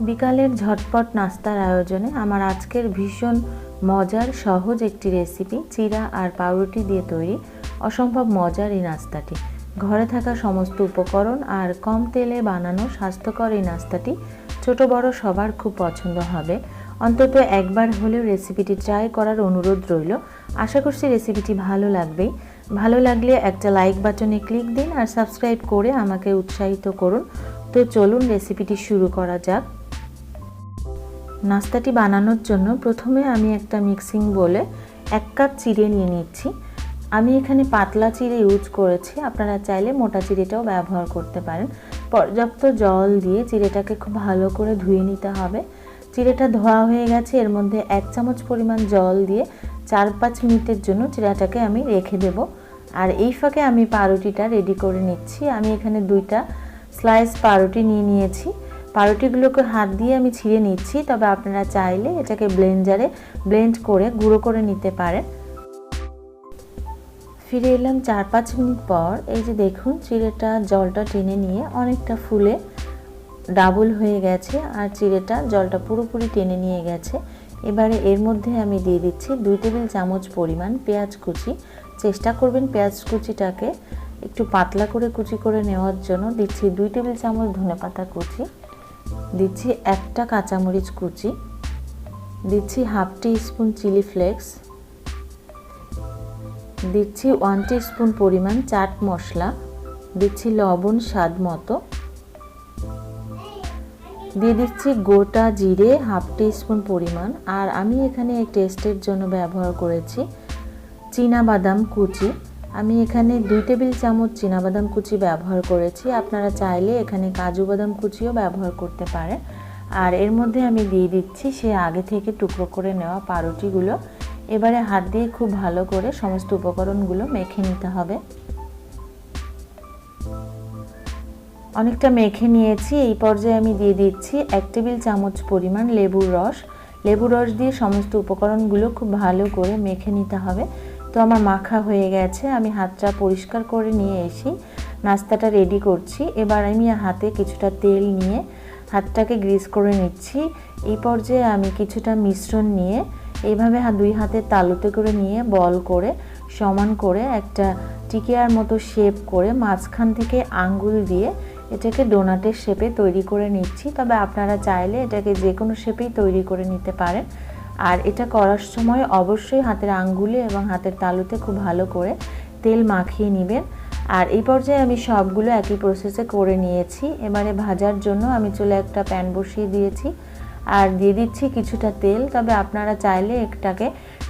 বিকালের ঝটপট নাস্তার আয়োজনে আমার আজকের ভীষণ মজার, সহজ একটি রেসিপি চিরা আর পাউরুটি দিয়ে তৈরি অসম্ভব মজার এই নাস্তাটি। ঘরে থাকা সমস্ত উপকরণ আর কম তেলে বানানো স্বাস্থ্যকর এই নাস্তাটি ছোট বড় সবার খুব পছন্দ হবে। অন্তত একবার হলেও রেসিপিটি ট্রাই করার অনুরোধ রইল। আশা করছি রেসিপিটি ভালো লাগবেই। ভালো লাগলে একটা লাইক বাটনে ক্লিক দিন আর সাবস্ক্রাইব করে আমাকে উৎসাহিত করুন। তো চলুন রেসিপিটি শুরু করা যাক। নাস্তাটি বানানোর জন্য প্রথমে আমি একটা মিক্সিং বলে এক কাপ চিড়ে নিয়ে নিচ্ছি। আমি এখানে পাতলা চিড়ে ইউজ করেছি, আপনারা চাইলে মোটা চিড়েটাও ব্যবহার করতে পারেন। পর্যাপ্ত জল দিয়ে চিড়েটাকে খুব ভালো করে ধুয়ে নিতে হবে। চিড়েটা ধোয়া হয়ে গেছে, এর মধ্যে এক চামচ পরিমাণ জল দিয়ে চার পাঁচ মিনিটের জন্য চিড়াটাকে আমি রেখে দেব। আর এই ফাঁকে আমি পাউরুটিটা রেডি করে নিচ্ছি। আমি এখানে দুইটা স্লাইস পাউরুটি নিয়ে নিয়েছি। পাউরুটিগুলোকে হাত দিয়ে আমি ছিঁড়ে নিচ্ছি, তবে আপনারা চাইলে এটাকে ব্লেন্ডারে ব্লেন্ড করে গুঁড়ো করে নিতে পারেন। ফিরে এলাম চার পাঁচ মিনিট পর, এই যে দেখুন চিড়েটা জলটা টেনে নিয়ে অনেকটা ফুলে ডাবল হয়ে গেছে, আর চিড়েটা জলটা পুরোপুরি টেনে নিয়ে গেছে। এবারে এর মধ্যে আমি দিয়ে দিচ্ছি দুই টেবিল চামচ পরিমাণ পেঁয়াজ কুচি। চেষ্টা করবেন পেঁয়াজ কুচিটাকে একটু পাতলা করে কুচি করে নেওয়ার জন্য। দিচ্ছি দুই টেবিল চামচ ধনে পাতা কুচি। দিচ্ছি একটা কাঁচামরিচ কুচি, দিচ্ছি half teaspoon chilli flakes, দিচ্ছি ওয়ান টি স্পুন পরিমাণ চাট মশলা, দিচ্ছি লবণ স্বাদ মতো, দিয়ে দিচ্ছি গোটা জিরে হাফ টি স্পুন পরিমাণ, আর আমি এখানে টেস্টের জন্য ব্যবহার করেছি বাদাম কুচি। আমি এখানে দুই টেবিল চামচ বাদাম কুচি ব্যবহার করেছি। আপনারা চাইলে এখানে কাজু বাদাম কুচিও ব্যবহার করতে পারেন। আর এর মধ্যে আমি দিয়ে দিচ্ছি সে আগে থেকে টুকরো করে নেওয়া পাউরুটিগুলো এবারে হাত দিয়ে খুব ভালো করে সমস্ত উপকরণগুলো মেখে নিতে হবে। অনেকটা মেখে নিয়েছি। এই পর্যায়ে আমি দিয়ে দিচ্ছি এক টেবিল চামচ পরিমাণ লেবুর রস। লেবুর রস দিয়ে সমস্ত উপকরণগুলো খুব ভালো করে মেখে নিতে হবে। তো আমার মাখা হয়ে গেছে, আমি হাতটা পরিষ্কার করে নিয়ে এসি। নাস্তাটা রেডি করছি, এবার আমি হাতে কিছুটা তেল নিয়ে হাতটাকে গ্রিস করে নিচ্ছি। এই পর্যায়ে আমি কিছুটা মিশ্রণ নিয়ে এইভাবে দুই হাতের তালুতে করে নিয়ে বল করে, সমান করে একটা টিকিয়ার মতো শেপ করে মাঝখান থেকে আঙ্গুল দিয়ে এটাকে ডোনাটের শেপে তৈরি করে নিচ্ছি। তবে আপনারা চাইলে এটাকে যে কোনো শেপেই তৈরি করে নিতে পারেন। আর এটা করার সময় অবশ্যই হাতের আঙ্গুলে এবং হাতের তালুতে খুব ভালো করে তেল মাখিয়ে নেবেন। আর এই পর্যায়ে আমি সবগুলো একই প্রসেসে করে নিয়েছি। এবারে ভাজার জন্য আমি চলে একটা প্যান বসিয়ে দিয়েছি। আর দিয়ে দিচ্ছি কিছুটা তেল, তবে আপনারা চাইলে এটাকে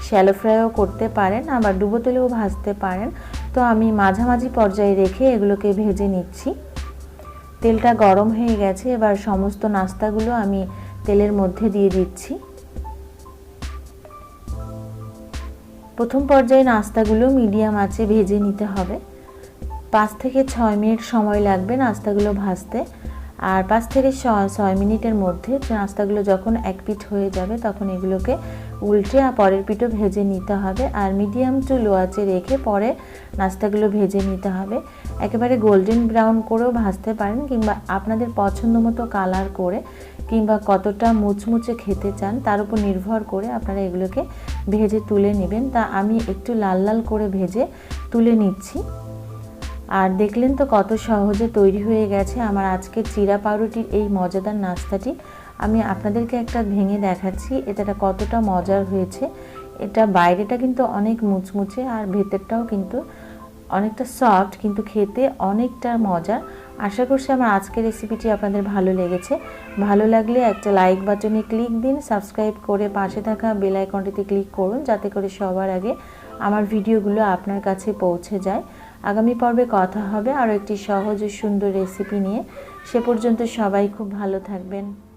শ্যালো ফ্রাইও করতে পারেন, আবার ডুবো তেলেও ভাজতে পারেন। তো আমি মাঝামাঝি পর্যায়ে রেখে এগুলোকে ভেজে নিচ্ছি। তেলটা গরম হয়ে গেছে, এবার সমস্ত নাস্তাগুলো আমি তেলের মধ্যে দিয়ে দিচ্ছি। প্রথম পর্যায়ে নাস্তাগুলো মিডিয়াম আঁচে ভেজে নিতে হবে। পাঁচ থেকে ছয় মিনিট সময় লাগবে নাস্তাগুলো ভাজতে। আর পাঁচ থেকে ছয় মিনিটের মধ্যে নাস্তাগুলো যখন এক পিঠ হয়ে যাবে, তখন এগুলোকে উল্টে পরের পিঠও ভেজে নিতে হবে আর মিডিয়াম টু লো আঁচে রেখে পরে নাস্তাগুলো ভেজে নিতে হবে। একেবারে গোল্ডেন ব্রাউন করেও ভাজতে পারেন কিংবা আপনাদের পছন্দ মতো কালার করে কিংবা কতটা মুচমুচে খেতে চান তার উপর নির্ভর করে আপনারা এগুলোকে ভেজে তুলে নেবেন। তা আমি একটু লাল লাল করে ভেজে তুলে নিচ্ছি। আর দেখলেন তো কত সহজে তৈরি হয়ে গেছে। আমার আজকে চিরা পাউরুটির এই মজাদার নাস্তাটি। আমি আপনাদেরকে একটা ভেঙে দেখাচ্ছি এটা কতটা মজার হয়েছে। এটা বাইরেটা কিন্তু অনেক মুচমুচে আর ভেতরটাও কিন্তু অনেকটা সফট কিন্তু খেতে অনেকটা মজার। আশা করছি আমার আজকের রেসিপিটি আপনাদের ভালো লেগেছে। ভালো লাগলে একটা লাইক বাটনে ক্লিক দিন সাবস্ক্রাইব করে পাশে থাকা বেল আইকনটিতে ক্লিক করুন, যাতে করে সবার আগে আমার ভিডিওগুলো আপনার কাছে পৌঁছে যায়। আগামী পর্বে কথা হবে আরও একটি সহজ ও সুন্দর রেসিপি নিয়ে। সে পর্যন্ত সবাই খুব ভালো থাকবেন।